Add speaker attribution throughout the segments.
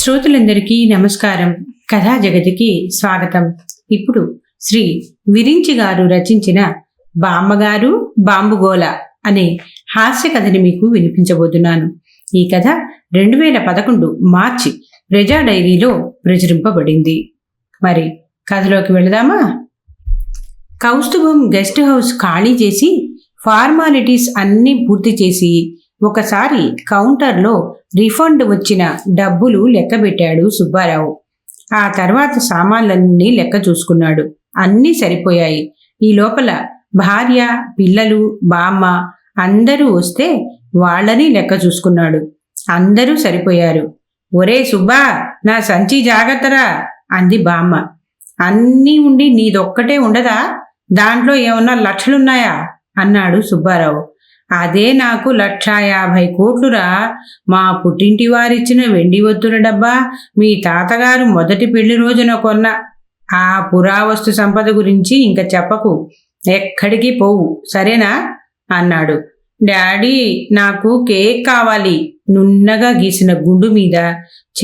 Speaker 1: శ్రోతులందరికీ నమస్కారం. కథా జగతికి స్వాగతం. ఇప్పుడు శ్రీ విరించి గారు రచించిన బామ్మగారు బాంబుగోల అనే హాస్య కథని మీకు వినిపించబోతున్నాను. ఈ కథ రెండు వేల పదకొండు మార్చి ప్రజా డైరీలో ప్రచురింపబడింది. మరి కథలోకి వెళదామా? కౌస్తుభం గెస్ట్ హౌస్ ఖాళీ చేసి ఫార్మాలిటీస్ అన్నీ పూర్తి చేసి ఒకసారి కౌంటర్లో రిఫండ్ వచ్చిన డబ్బులు లెక్కబెట్టాడు సుబ్బారావు. ఆ తర్వాత సామాన్లన్నీ లెక్క చూసుకున్నాడు. అన్నీ సరిపోయాయి. ఈ లోపల భార్య పిల్లలు బామ్మ అందరూ వస్తే వాళ్ళని లెక్క చూసుకున్నాడు. అందరూ సరిపోయారు. ఒరే సుబ్బా నా సంచి జాగ్రత్తరా అంది బామ్మ. అన్నీ ఉండి నీదొక్కటే ఉండదా? దాంట్లో ఏమన్నా లక్షలున్నాయా? అన్నాడు సుబ్బారావు. అదే నాకు లక్షా యాభై కోట్లురా. మా పుట్టింటి వారిచ్చిన వెండి ఒత్తుల డబ్బా మీ తాతగారు మొదటి పెళ్ళి రోజున కొన్న. ఆ పురావస్తు సంపద గురించి ఇంకా చెప్పకు. ఎక్కడికి పోవు సరేనా? అన్నాడు. డాడీ నాకు కేక్ కావాలి. నున్నగా గీసిన గుండు మీద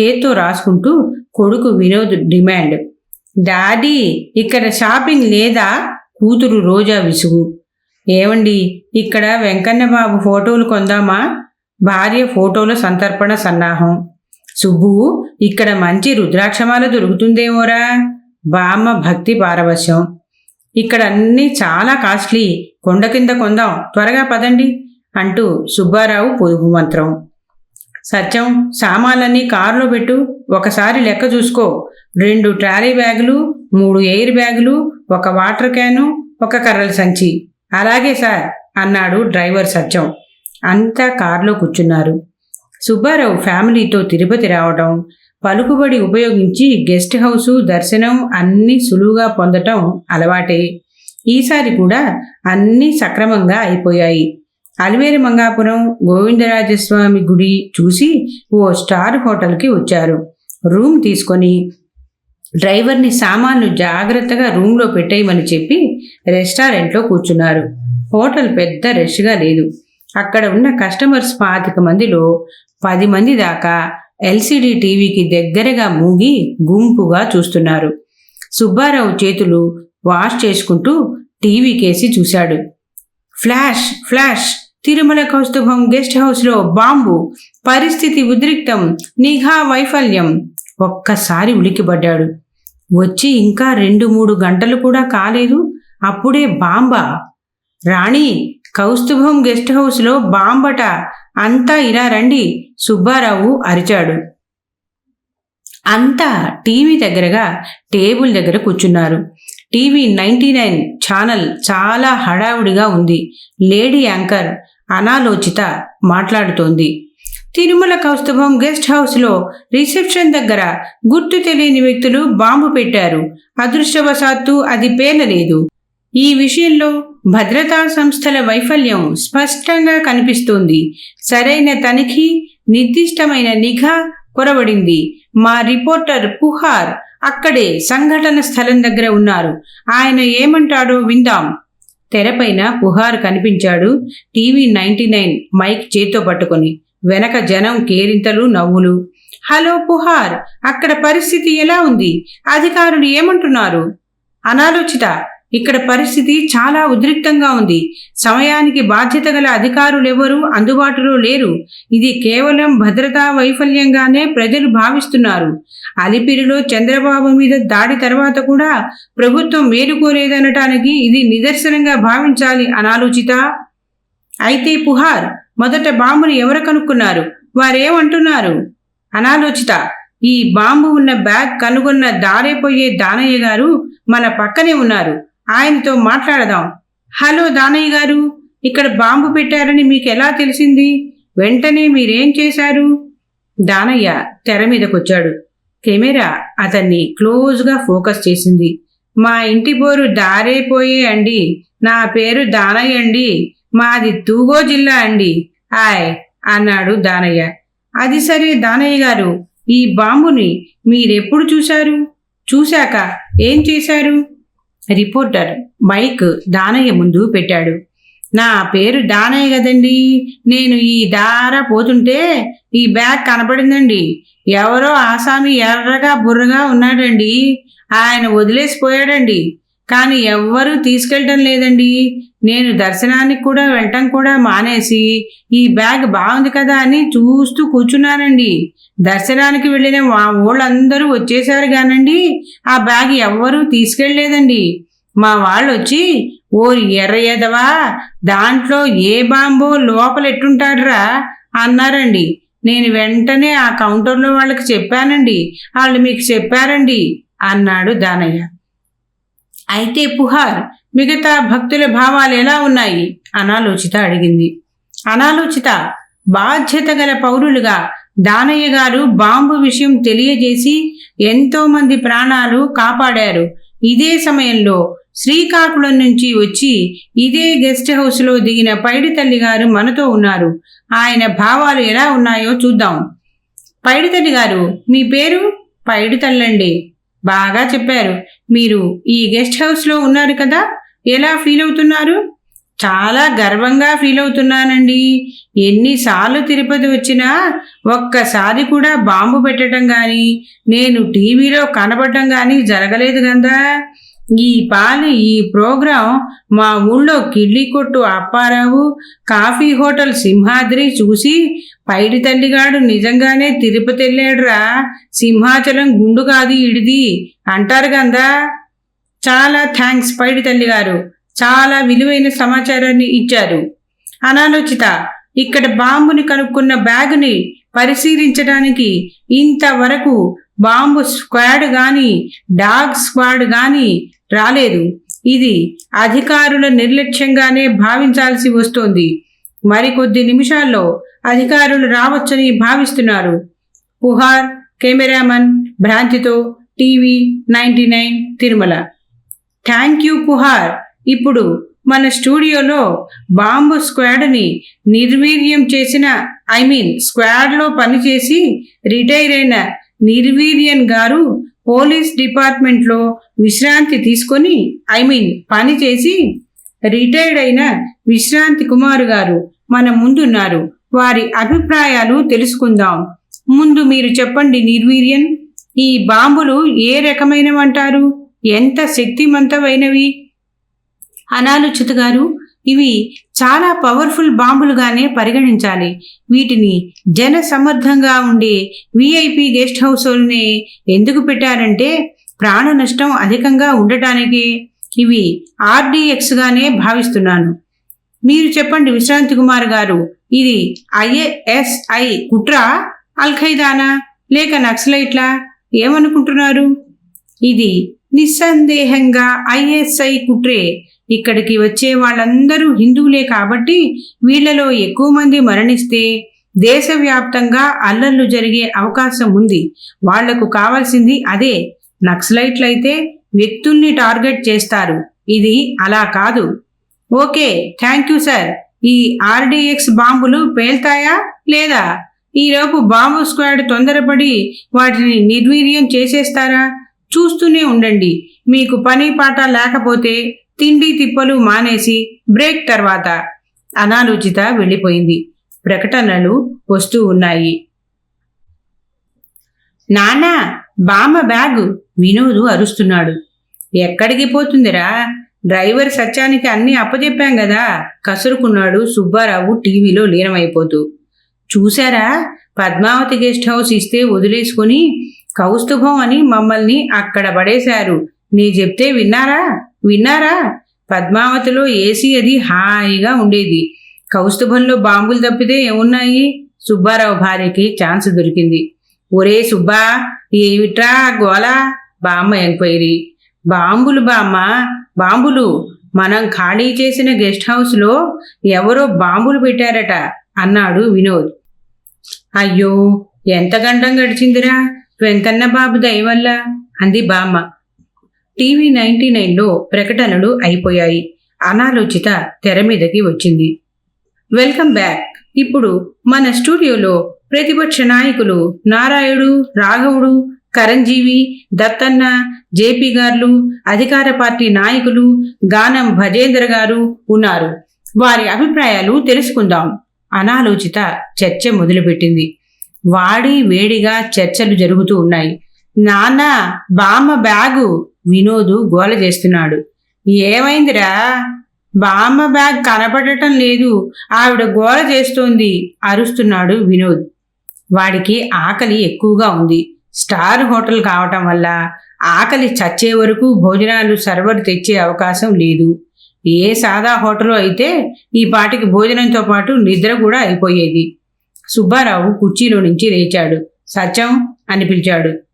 Speaker 1: చేత్తో రాసుకుంటూ కొడుకు వినోద్ డిమాండ్. డాడీ ఇక్కడ షాపింగ్ లేదా? కూతురు రోజా విసుగు. ఏమండి ఇక్కడ వెంకన్న బాబు ఫోటోలు కొందామా? భార్య ఫోటోల సంతర్పణ సన్నాహం. సుబ్బు ఇక్కడ మంచి రుద్రాక్షమాల దొరుకుతుందేమోరా? బామ్మ భక్తి పారవశ్యం. ఇక్కడ అన్నీ చాలా కాస్ట్లీ. కొండ కింద కొందాం. త్వరగా పదండి అంటూ సుబ్బారావు పొదుపు మంత్రం. సత్యం సామాన్లన్నీ కారులో పెట్టు. ఒకసారి లెక్క చూసుకో. రెండు ట్రాలీ బ్యాగులు మూడు ఎయిర్ బ్యాగులు ఒక వాటర్ క్యాను ఒక కర్రల సంచి. అలాగే సార్ అన్నాడు డ్రైవర్ సత్యం. అంతా కారులో కూర్చున్నారు. సుబ్బారావు ఫ్యామిలీతో తిరుపతి రావడం పలుకుబడి ఉపయోగించి గెస్ట్ హౌసు దర్శనం అన్నీ సులువుగా పొందటం అలవాటే. ఈసారి కూడా అన్నీ సక్రమంగా అయిపోయాయి. అలివేరి మంగాపురం గోవిందరాజస్వామి గుడి చూసి ఓ స్టార్ హోటల్కి వచ్చారు. రూమ్ తీసుకొని డ్రైవర్ని సామాన్లు జాగ్రత్తగా రూమ్లో పెట్టేయమని చెప్పి రెస్టారెంట్లో కూర్చున్నారు. హోటల్ పెద్ద రష్గా లేదు. అక్కడ ఉన్న కస్టమర్స్ పాతిక మందిలో పది మంది దాకా ఎల్సిడి టీవీకి దగ్గరగా మూగి గుంపుగా చూస్తున్నారు. సుబ్బారావు చేతులు వాష్ చేసుకుంటూ టీవీ కేసి చూశాడు. Flash flash! Tirumala Kaustubham guest హౌస్లో బాంబు! పరిస్థితి ఉద్రిక్తం! నిఘా వైఫల్యం! ఒక్కసారి ఉలికిపడ్డాడు వచ్చి ఇంకా రెండు మూడు గంటలు కూడా కాలేదు. అప్పుడే బాంబా. రాణి కౌస్తుభం గెస్ట్ హౌస్లో బాంబట. అంతా ఇలా రండి. సుబ్బారావు అరిచాడు. అంతా టీవీ దగ్గరగా టేబుల్ దగ్గర కూర్చున్నారు. టీవీ నైంటీ నైన్ ఛానల్ చాలా హడావుడిగా ఉంది. లేడీ యాంకర్ అనాలోచిత మాట్లాడుతోంది. తిరుమల కౌస్తుభం గెస్ట్ హౌస్లో రిసెప్షన్ దగ్గర గుర్తు తెలియని వ్యక్తులు బాంబు పెట్టారు. అదృష్టవశాత్తు అది పేలలేదు. ఈ విషయంలో భద్రతా సంస్థల వైఫల్యం స్పష్టంగా కనిపిస్తోంది. సరైన తనిఖీ నిర్దిష్టమైన నిఘా కొరబడింది. మా రిపోర్టర్ పుహార్ అక్కడే సంఘటన స్థలం దగ్గర ఉన్నారు. ఆయన ఏమంటాడో విందాం. తెరపైన పుహార్ కనిపించాడు. టీవీ నైంటీ నైన్ మైక్ చేత్తో పట్టుకొని. వెనక జనం కేరింతలు నవ్వులు. హలో పుహార్ అక్కడ పరిస్థితి ఎలా ఉంది? అధికారులు ఏమంటున్నారు? అనాలోచిత ఇక్కడ పరిస్థితి చాలా ఉద్రిక్తంగా ఉంది. సమయానికి బాధ్యత గల అధికారులెవరూ అందుబాటులో లేరు. ఇది కేవలం భద్రతా వైఫల్యంగానే ప్రజలు భావిస్తున్నారు. అలిపిరిలో చంద్రబాబు మీద దాడి తర్వాత కూడా ప్రభుత్వం మేలుకోలేదనటానికి ఇది నిదర్శనంగా భావించాలి అనాలోచిత. అయితే పుహార్ మొదట బాంబును ఎవరు కనుక్కున్నారు? వారేమంటున్నారు? అనాలోచిత ఈ బాంబు ఉన్న బ్యాగ్ కనుగొన్న దారైపోయే దానయ్య గారు మన పక్కనే ఉన్నారు. ఆయనతో మాట్లాడదాం. హలో దానయ్య గారు ఇక్కడ బాంబు పెట్టారని మీకు ఎలా తెలిసింది? వెంటనే మీరేం చేశారు? దానయ్య తెర మీదకొచ్చాడు. కెమెరా అతన్ని క్లోజ్గా ఫోకస్ చేసింది. మా ఇంటి బోరు దారైపోయే అండి. నా పేరు దానయ్య అండి. మాది తూగో జిల్లా అండి. ఆయ్ అన్నాడు దానయ్య. అది సరే దానయ్య గారు ఈ బాంబుని మీరెప్పుడు చూశారు? చూశాక ఏం చేశారు? రిపోర్టర్ మైక్ దానయ్య ముందు పెట్టాడు. నా పేరు దానయ్య కదండి. నేను ఈ దార పోతుంటే ఈ బ్యాగ్ కనపడిందండి. ఎవరో ఆసామి ఎర్రగా బుర్రగా ఉన్నాడండి. ఆయన వదిలేసిపోయాడండి. కానీ ఎవ్వరూ తీసుకెళ్ళటం లేదండి. నేను దర్శనానికి కూడా వెళ్ళటం కూడా మానేసి ఈ బ్యాగ్ బాగుంది కదా అని చూస్తూ కూర్చున్నానండి. దర్శనానికి వెళ్ళిన మా ఊళ్ళందరూ వచ్చేసారు కానండి. ఆ బ్యాగ్ ఎవ్వరూ తీసుకెళ్ళలేదండి. మా వాళ్ళు వచ్చి ఓ ఎర్ర ఎదవా దాంట్లో ఏ బాంబో లోపల ఎట్టుంటాడురా? అన్నారండి. నేను వెంటనే ఆ కౌంటర్లో వాళ్ళకి చెప్పానండి. వాళ్ళు మీకు చెప్పారండి అన్నాడు దానయ్య. అయితే పుహార్ మిగతా భక్తుల భావాలు ఎలా ఉన్నాయి? అనాలోచిత అడిగింది. అనాలోచిత బాధ్యత గల పౌరులుగా దానయ్య గారు బాంబు విషయం తెలియజేసి ఎంతో మంది ప్రాణాలు కాపాడారు. ఇదే సమయంలో శ్రీకాకుళం నుంచి వచ్చి ఇదే గెస్ట్ హౌస్లో దిగిన పైడి తల్లి గారు మనతో ఉన్నారు. ఆయన భావాలు ఎలా ఉన్నాయో చూద్దాం. పైడి తల్లి గారు మీ పేరు? పైడి తల్లండి బాగా చెప్పారు. మీరు ఈ గెస్ట్ హౌస్లో ఉన్నారు కదా? ఎలా ఫీల్ అవుతున్నారు? చాలా గర్వంగా ఫీల్ అవుతున్నానండి. ఎన్నిసార్లు తిరుపతి వచ్చినా ఒక్కసారి కూడా బాంబు పెట్టడం కానీ నేను టీవీలో కనపడటం కానీ జరగలేదు కదా ఈ పాలి ఈ ప్రోగ్రాం మా ఊళ్ళో కిళ్ళి కొట్టు అప్పారావు కాఫీ హోటల్ సింహాద్రి చూసి పైడి తల్లిగాడు నిజంగానే తిరుపతి వెళ్ళాడురా సింహాచలం గుండు కాదు ఇడిది. అంటారు కదా చాలా థ్యాంక్స్ పైడి తల్లి గారు చాలా విలువైన సమాచారాన్ని ఇచ్చారు. అనాలోచిత ఇక్కడ బాంబుని కనుక్కున్న బ్యాగుని పరిశీలించడానికి ఇంతవరకు బాంబు స్క్వాడ్ కానీ డాగ్ స్క్వాడ్ కానీ రాలేదు. ఇది అధికారుల నిర్లక్ష్యంగానే భావించాల్సి వస్తోంది. మరికొద్ది నిమిషాల్లో అధికారులు రావచ్చని భావిస్తున్నారు. Puhar cameraman భ్రాంతితో TV ninety nine Tirumala. Thank you Puhar. ఇప్పుడు మన స్టూడియోలో బాంబు స్క్వాడ్ని నిర్వీర్యం చేసిన ఐ మీన్ స్క్వాడ్లో పనిచేసి రిటైర్ అయిన నిర్వీర్యన్ గారు పోలీస్ డిపార్ట్మెంట్లో విశ్రాంతి తీసుకొని ఐ మీన్ పని చేసి రిటైర్డ్ అయిన విశ్రాంతి కుమారు గారు మన ముందున్నారు. వారి అభిప్రాయాలు తెలుసుకుందాం. ముందు మీరు చెప్పండి నిర్వీర్యన్ ఈ బాంబులు ఏ రకమైనవంటారు? ఎంత శక్తిమంతమైనవి? అనాలోచిత గారు ఇవి చాలా పవర్ఫుల్ బాంబులుగానే పరిగణించాలి. వీటిని జన సమర్థంగా ఉండే విఐపి గెస్ట్ హౌస్లోనే ఎందుకు పెట్టారంటే ప్రాణ నష్టం అధికంగా ఉండటానికి. ఇవి ఆర్డీఎక్స్గానే భావిస్తున్నాను. మీరు చెప్పండి విశ్రాంతి కుమార్ గారు ఇది ఐఏఎస్ఐ కుట్ర అల్ఖైదానా లేక నక్సలైట్లా? ఏమనుకుంటున్నారు? ఇది నిస్సందేహంగా ఐఎస్ఐ కుట్రే ఇక్కడికి వచ్చే వాళ్ళందరూ హిందువులే కాబట్టి వీళ్ళలో ఎక్కువ మంది మరణిస్తే దేశవ్యాప్తంగా అల్లర్లు జరిగే అవకాశం ఉంది. వాళ్ళకు కావాల్సింది అదే. నక్సలైట్లయితే వ్యక్తుల్ని టార్గెట్ చేస్తారు. ఇది అలా కాదు. Okay thank you sir. ఈ ఆర్డిఎక్స్ బాంబులు పేల్తాయా లేదా? ఈలోపు బాంబు స్క్వాడ్ తొందరపడి వాటిని నిర్వీర్యం చేసేస్తారా? చూస్తూనే ఉండండి. మీకు పని పాట లేకపోతే తిండి తిప్పలు మానేసి బ్రేక్ తర్వాత అనాలోచిత వెళ్ళిపోయింది. ప్రకటనలు వస్తూ ఉన్నాయి. నానా బామ్మ బ్యాగు వినోదు అరుస్తున్నాడు. ఎక్కడికి పోతుందిరా? డ్రైవర్ సత్యానికి అన్ని అప్పచెప్పాం కదా కసురుకున్నాడు సుబ్బారావు టీవీలో లీనమైపోతూ. చూశారా? పద్మావతి గెస్ట్ హౌస్ ఇస్తే వదిలేసుకొని కౌస్తుభం అని మమ్మల్ని అక్కడ పడేశారు. నీ చెప్తే విన్నారా? విన్నారా? పద్మావతిలో ఏసీ అది హాయిగా ఉండేది. కౌస్తుభంలో బాంబులు తప్పితే ఏమున్నాయి? సుబ్బారావు భార్యకి ఛాన్స్ దొరికింది. ఒరే సుబ్బా ఏమిట్రా గోలా? బామ్మ ఎంక్వైరీ. బాంబులు బామ్మ బాంబులు. మనం ఖాళీ చేసిన గెస్ట్ హౌస్లో ఎవరో బాంబులు పెట్టారట అన్నాడు వినోద్. అయ్యో ఎంత గంటం గడిచిందిరా? వెంకన్న బాబు దయవల్ల అంది బామ్మ టీవీ నైన్టీ నైన్లో ప్రకటనలు అయిపోయాయి. అనాలోచిత తెర మీదకి వచ్చింది. Welcome back. ఇప్పుడు మన స్టూడియోలో ప్రతిపక్ష నాయకులు నారాయుడు రాఘవుడు కరంజీవి దత్తన్న జేపీ గారు అధికార పార్టీ నాయకులు గానం భజేంద్ర గారు ఉన్నారు. వారి అభిప్రాయాలు తెలుసుకుందాం. అనాలోచిత చర్చ మొదలుపెట్టింది. వాడి వేడిగా చర్చలు జరుగుతూ ఉన్నాయి. నాన్న బామ్మ బ్యాగు. వినోదు గోల చేస్తున్నాడు. ఏమైందిరా? బామ్మ బ్యాగ్ కనపడటం లేదు. ఆవిడ గోల చేస్తోంది అరుస్తున్నాడు వినోద్. వాడికి ఆకలి ఎక్కువగా ఉంది. స్టార్ హోటల్ కావటం వల్ల ఆకలి చచ్చే వరకు భోజనాలు సర్వర్ తెచ్చే అవకాశం లేదు. ఏ సాదా హోటల్ అయితే ఈ పాటికి భోజనంతో పాటు నిద్ర కూడా అయిపోయేది. సుబ్బారావు కుర్చీలో నుంచి లేచాడు. సత్యం అని పిలిచాడు.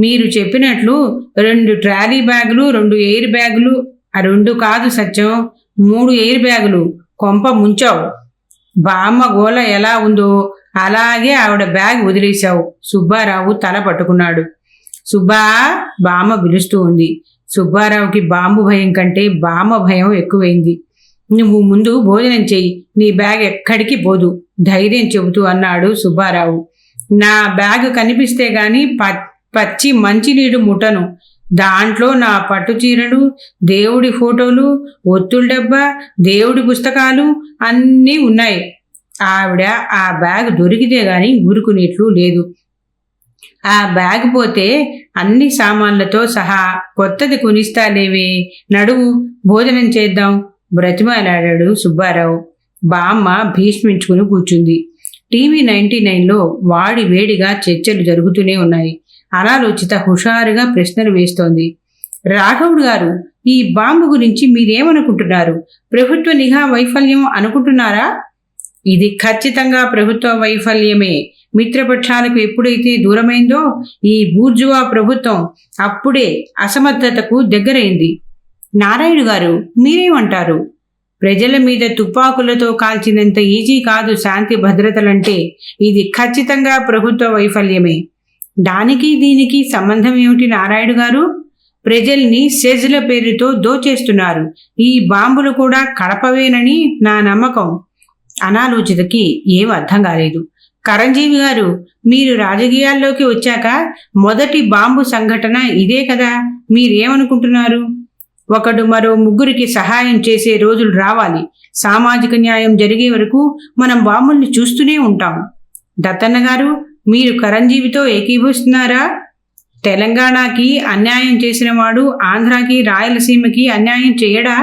Speaker 1: మీరు చెప్పినట్లు రెండు ట్రాలీ బ్యాగులు రెండు ఎయిర్ బ్యాగులు ఆ రెండు కాదు సత్యం. మూడు ఎయిర్ బ్యాగులు కొంప ముంచావు. బామ్మ గోల ఎలా ఉందో అలాగే ఆవిడ బ్యాగ్ వదిలేశావు. సుబ్బారావు తల పట్టుకున్నాడు. సుబ్బా బామ్మ పిలుస్తూ ఉంది. సుబ్బారావుకి బాంబు భయం కంటే బామ్మ భయం ఎక్కువైంది. నువ్వు ముందు భోజనం చెయ్యి. నీ బ్యాగ్ ఎక్కడికి పోదు. ధైర్యం చెబుతూ అన్నాడు సుబ్బారావు. నా బ్యాగ్ కనిపిస్తే గాని ప- పచ్చి మంచినీడు ముఠను. దాంట్లో నా పట్టు చీరలు దేవుడి ఫోటోలు ఒత్తుల డబ్బా దేవుడి పుస్తకాలు అన్నీ ఉన్నాయి. ఆవిడ ఆ బ్యాగ్ దొరికితే గాని ఊరుకునేట్లు లేదు. ఆ బ్యాగ్ పోతే అన్ని సామాన్లతో సహా కొత్తది కొనిస్తాలేవే నడువు భోజనం చేద్దాం బ్రతిమాలాడాడు సుబ్బారావు. బామ్మ భీష్మించుకుని కూర్చుంది. టీవీ నైన్టీ నైన్లో వాడి వేడిగా చర్చలు జరుగుతూనే ఉన్నాయి. అనాలోచిత హుషారుగా ప్రశ్నలు వేస్తోంది. రాఘవుడు గారు ఈ బాంబు గురించి మీరేమనుకుంటున్నారు? ప్రభుత్వ నిఘా వైఫల్యం అనుకుంటున్నారా? ఇది ఖచ్చితంగా ప్రభుత్వ వైఫల్యమే. మిత్రపక్షాలకు ఎప్పుడైతే దూరమైందో ఈ బూర్జువా ప్రభుత్వం అప్పుడే అసమర్థతకు దగ్గరైంది. నారాయణ గారు మీరేమంటారు? ప్రజల మీద తుపాకులతో కాల్చినంత ఈజీ కాదు శాంతి భద్రతలంటే. ఇది ఖచ్చితంగా ప్రభుత్వ వైఫల్యమే. దానికి దీనికి సంబంధం ఏమిటి నారాయుడు గారు? ప్రజల్ని సెజ్ల పేరుతో దోచేస్తున్నారు. ఈ బాంబులు కూడా కడపవేనని నా నమ్మకం. అనాలోచితకి ఏం అర్థం కాలేదు. కరంజీవి గారు మీరు రాజకీయాల్లోకి వచ్చాక మొదటి బాంబు సంఘటన ఇదే కదా? మీరేమనుకుంటున్నారు? ఒకడు మరో ముగ్గురికి సహాయం చేసే రోజులు రావాలి. సామాజిక న్యాయం జరిగే వరకు మనం బాంబుల్ని చూస్తూనే ఉంటాం. దత్తన్న గారు మీరు కరంజీవితో ఏకీభవిస్తున్నారా? తెలంగాణకి అన్యాయం చేసిన వాడు ఆంధ్రాకి రాయలసీమకి అన్యాయం చేయడా?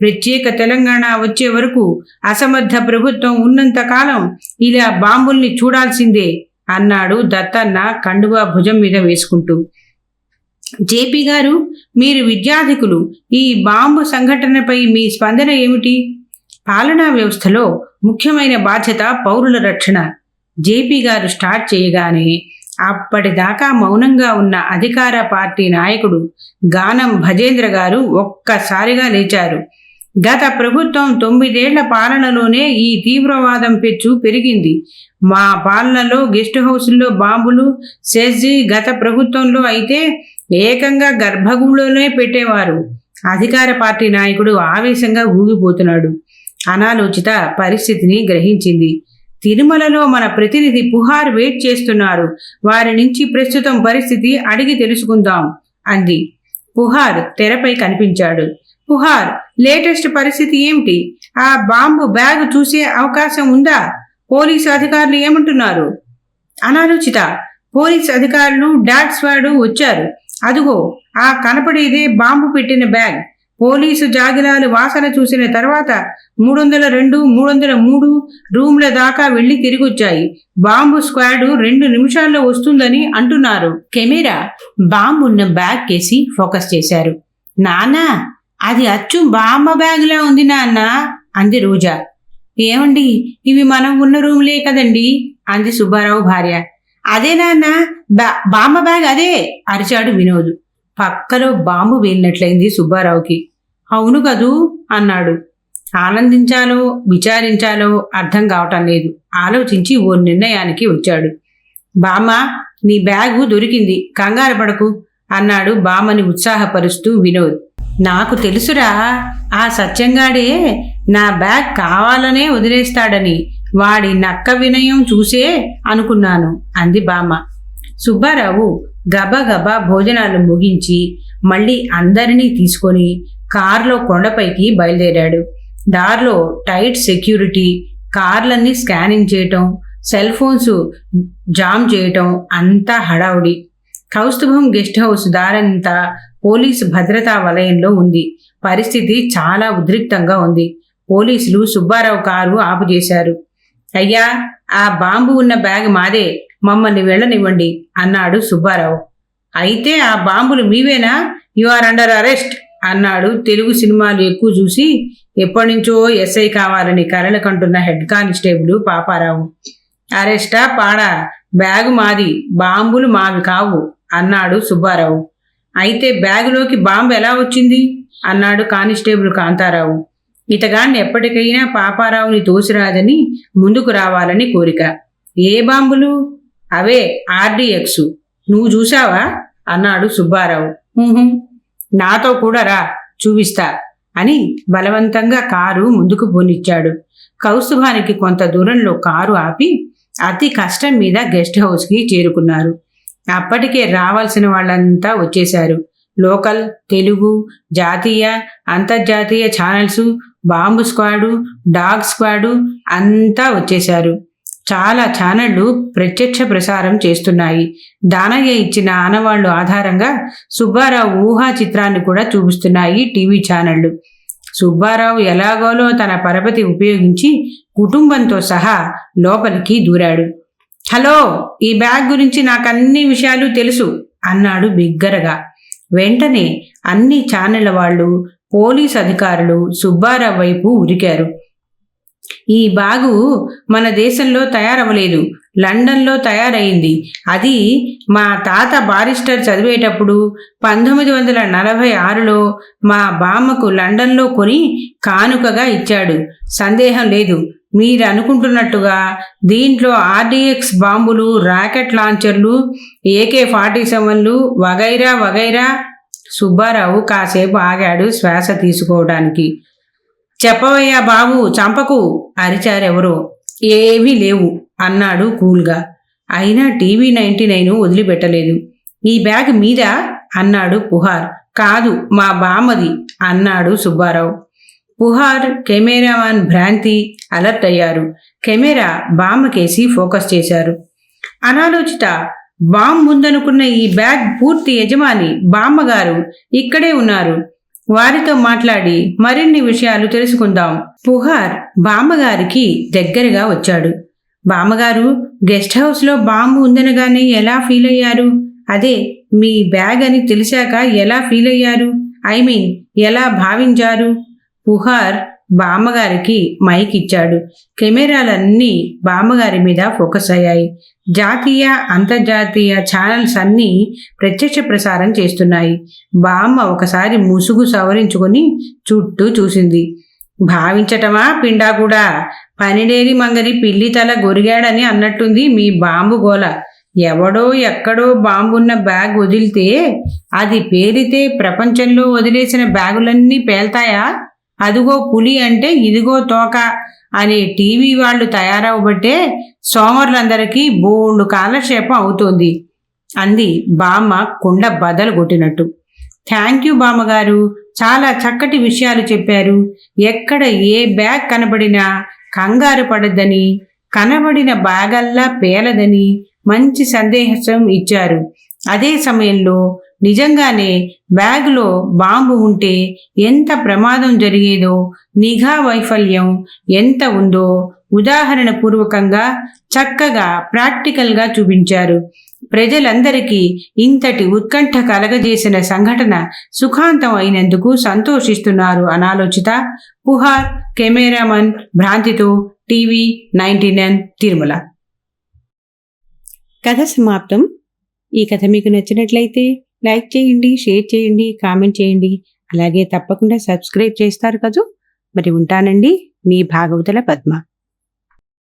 Speaker 1: ప్రత్యేక తెలంగాణ వచ్చే వరకు అసమర్థ ప్రభుత్వం ఉన్నంత కాలం ఇలా బాంబుల్ని చూడాల్సిందే అన్నాడు దత్తన్న కండువా భుజం మీద వేసుకుంటూ. జేపీ గారు మీరు విద్యార్థికులు ఈ బాంబు సంఘటనపై మీ స్పందన ఏమిటి? పాలనా వ్యవస్థలో ముఖ్యమైన బాధ్యత పౌరుల రక్షణ. జేపీ గారు స్టార్ట్ చేయగానే అప్పటిదాకా మౌనంగా ఉన్న అధికార పార్టీ నాయకుడు గానం భజేంద్ర గారు ఒక్కసారిగా లేచారు. గత ప్రభుత్వం తొమ్మిదేళ్ళ పాలనలోనే ఈ తీవ్రవాదం పెచ్చు పెరిగింది. మా పాలనలో గెస్ట్ హౌసుల్లో బాంబులు సెజ్జి గత ప్రభుత్వంలో అయితే ఏకంగా గర్భగుడిలోనే పెట్టేవారు. అధికార పార్టీ నాయకుడు ఆవేశంగా ఊగిపోతున్నాడు. అనాలోచిత పరిస్థితిని గ్రహించింది. తిరుమలలో మన ప్రతినిధి పుహార్ వెయిట్ చేస్తున్నారు. వారి నుంచి ప్రస్తుతం పరిస్థితి అడిగి తెలుసుకుందాం అంది. పుహార్ తెరపై కనిపించాడు. పుహార్ లేటెస్ట్ పరిస్థితి ఏమిటి? ఆ బాంబు బ్యాగ్ చూసే అవకాశం ఉందా? పోలీసు అధికారులు ఏమంటున్నారు? అనాలోచిత పోలీస్ అధికారులు డాట్స్ వాడు వచ్చారు. అదుగో ఆ కనపడేదే బాంబు పెట్టిన బ్యాగ్. పోలీసు జాగిరాలు వాసన చూసిన తర్వాత మూడు వందల రెండు మూడు వందల మూడు రూమ్ల దాకా వెళ్ళి తిరిగొచ్చాయి. బాంబు స్క్వాడ్ రెండు నిమిషాల్లో వస్తుందని అంటున్నారు. కెమెరా బాంబు ఉన్న బ్యాగ్ కేసి ఫోకస్ చేశారు. నానా అది అచ్చు బామ్మ బ్యాగ్లా ఉంది నాన్న అంది రోజా. ఏమండి ఇవి మనం ఉన్న రూమ్లే కదండి అంది సుబ్బారావు భార్య. అదే నాన్న బా- బామ్మ బ్యాగ్ అదే అరిచాడు వినోద్. పక్కలో బాంబు వేలినట్లయింది సుబ్బారావుకి. అవును కదూ అన్నాడు. ఆనందించాలో విచారించాలో అర్థం కావటం లేదు. ఆలోచించి ఓ నిర్ణయానికి వచ్చాడు. బామ్మ నీ బ్యాగు దొరికింది. కంగారు పడకు అన్నాడు బామ్మని ఉత్సాహపరుస్తూ వినోద్. నాకు తెలుసురా ఆ సత్యంగాడే నా బ్యాగ్ కావాలనే వదిలేస్తాడని వాడి నక్క వినయం చూసే అనుకున్నాను అంది బామ్మ. సుబ్బారావు గబగబా భోజనాలు ముగించి మళ్ళీ అందరినీ తీసుకొని కారులో కొండపైకి బయలుదేరాడు. దారిలో టైట్ సెక్యూరిటీ కార్లన్నీ స్కానింగ్ చేయటం సెల్ ఫోన్స్ జామ్ చేయటం అంతా హడావుడి. కౌస్తుభం గెస్ట్ హౌస్ దారంతా పోలీసు భద్రతా వలయంలో ఉంది. పరిస్థితి చాలా ఉద్రిక్తంగా ఉంది. పోలీసులు సుబ్బారావు కారు ఆపు చేశారు. అయ్యా ఆ బాంబు ఉన్న బ్యాగ్ మాదే మమ్మల్ని వెళ్ళనివ్వండి అన్నాడు సుబ్బారావు. అయితే ఆ బాంబులు మీవేనా? You are under arrest. అన్నాడు. తెలుగు సినిమాలు ఎక్కువ చూసి ఎప్పటినుంచో ఎస్ఐ కావాలని కలలు కంటున్న హెడ్ కానిస్టేబుల్ పాపారావు. అరెస్టా పాడా బ్యాగు మాది బాంబులు మావి కావు అన్నాడు సుబ్బారావు. అయితే బ్యాగులోకి బాంబు ఎలా వచ్చింది? అన్నాడు కానిస్టేబుల్ కాంతారావు. ఇతగాన్ని ఎప్పటికైనా పాపారావుని తోసిరాదని ముందుకు రావాలని కోరిక. ఏ బాంబులు? అవే ఆర్డిఎక్స్. నువ్వు చూసావా అన్నాడు సుబ్బారావు. నాతో కూడా రా చూపిస్తా అని బలవంతంగా కారు ముందుకు పోనిచ్చాడు. కౌస్తుభానికి కొంత దూరంలో కారు ఆపి అతి కష్టం మీద గెస్ట్ హౌస్కి చేరుకున్నారు. అప్పటికే రావాల్సిన వాళ్ళంతా వచ్చేశారు. లోకల్ తెలుగు జాతీయ అంతర్జాతీయ channels bomb squad dog squad అంతా వచ్చేశారు. చాలా ఛానళ్ళు ప్రత్యక్ష ప్రసారం చేస్తున్నాయి. దానయ్య ఇచ్చిన ఆనవాళ్ళు ఆధారంగా సుబ్బారావు ఊహా చిత్రాన్ని కూడా చూపిస్తున్నాయి టీవీ ఛానళ్ళు సుబ్బారావు ఎలాగోలో తన పరపతి ఉపయోగించి కుటుంబంతో సహా లోపలికి దూరాడు. హలో ఈ బ్యాగ్ గురించి నాకు అన్ని విషయాలు తెలుసు అన్నాడు బిగ్గరగా. వెంటనే అన్ని ఛానళ్ళ వాళ్ళు పోలీస్ అధికారులు సుబ్బారావు వైపు ఉరికారు. ఈ బాగు మన దేశంలో తయారవ్వలేదు. లండన్లో తయారైంది. అది మా తాత బారిస్టర్ చదివేటప్పుడు పంతొమ్మిది వందల నలభై ఆరులో మా బామ్మకు లండన్లో కొని కానుకగా ఇచ్చాడు. సందేహం లేదు. మీరు అనుకుంటున్నట్టుగా దీంట్లో ఆర్డిఎక్స్ బాంబులు రాకెట్ లాంచర్లు ఏకే ఫార్టీ సెవెన్లు వగైరా వగైరా సుబ్బారావు కాసేపు ఆగాడు శ్వాస తీసుకోవడానికి. చెప్పవయ్యా బాబు చంపకు అరిచారెవరో? ఏమీ లేవు అన్నాడు కూల్గా. అయినా టీవీ నైంటీ నైన్ వదిలిపెట్టలేదు. ఈ బ్యాగ్ మీద? అన్నాడు పుహార్. కాదు మా బామ్మది అన్నాడు సుబ్బారావు. పుహార్ కెమెరామాన్ భ్రాంతి అలర్ట్ అయ్యారు. కెమెరా బామ్మ కేసి ఫోకస్ చేశారు. అనాలోచిత బాంబ్ ఉందనుకున్న ఈ బ్యాగ్ పూర్తి యజమాని బామ్మగారు ఇక్కడే ఉన్నారు. వారితో మాట్లాడి మరిన్ని విషయాలు తెలుసుకుందాం. పుహార్ బామ్మగారికి దగ్గరగా వచ్చాడు. బామ్మగారు గెస్ట్ హౌస్లో బాంబు ఉందనగానే ఎలా ఫీల్ అయ్యారు? అదే మీ బ్యాగ్ అని తెలిసాక ఎలా ఫీల్ అయ్యారు? ఐ మీన్ ఎలా భావించారు? పుహార్ బామ్మగారికి మైక్ ఇచ్చాడు. కెమెరాలన్నీ బామ్మగారి మీద ఫోకస్ అయ్యాయి. జాతీయ అంతర్జాతీయ ఛానల్స్ అన్నీ ప్రత్యక్ష ప్రసారం చేస్తున్నాయి. బామ్మ ఒకసారి ముసుగు సవరించుకొని చుట్టూ చూసింది. భావించటమా పిండా కూడా పనిడేరి మంగరి పిల్లి తల గొరిగాడని అన్నట్టుంది మీ బాంబు గోల. ఎవడో ఎక్కడో బాంబున్న బ్యాగ్ వదిలితే అది పేరితే ప్రపంచంలో వదిలేసిన బ్యాగులన్నీ పేల్తాయా? అదిగో పులి అంటే ఇదిగో తోక అనే టీవీ వాళ్ళు తయారవబట్టే సోమరులందరికీ బోల్డు కాలక్షేపం అవుతోంది. అంది బామ్మ కుండ బదలు కొట్టినట్టు. థ్యాంక్ యూ బామ్మగారు. చాలా చక్కటి విషయాలు చెప్పారు. ఎక్కడ ఏ బ్యాగ్ కనబడినా కంగారు పడద్దని కనబడిన బ్యాగల్లా పేలదని మంచి సందేశం ఇచ్చారు. అదే సమయంలో నిజంగానే బ్యాగులో బాంబు ఉంటే ఎంత ప్రమాదం జరిగేదో నిఘా వైఫల్యం ఎంత ఉందో ఉదాహరణ పూర్వకంగా చక్కగా ప్రాక్టికల్గా చూపించారు. ప్రజలందరికీ ఇంతటి ఉత్కంఠ కలగజేసిన సంఘటన సుఖాంతం అయినందుకు సంతోషిస్తున్నారు అనాలోచిత పుహార్ కెమెరామన్ భ్రాంతితో టీవీ నైన్టీ నైన్ తిరుమల. కథ సమాప్తం. ఈ కథ మీకు నచ్చినట్లయితే లైక్ చేయండి షేర్ చేయండి కామెంట్ చేయండి. అలాగే తప్పకుండా సబ్స్క్రైబ్ చేస్తారు కదూ. మరి ఉంటానండి. మీ భాగవతుల పద్మ.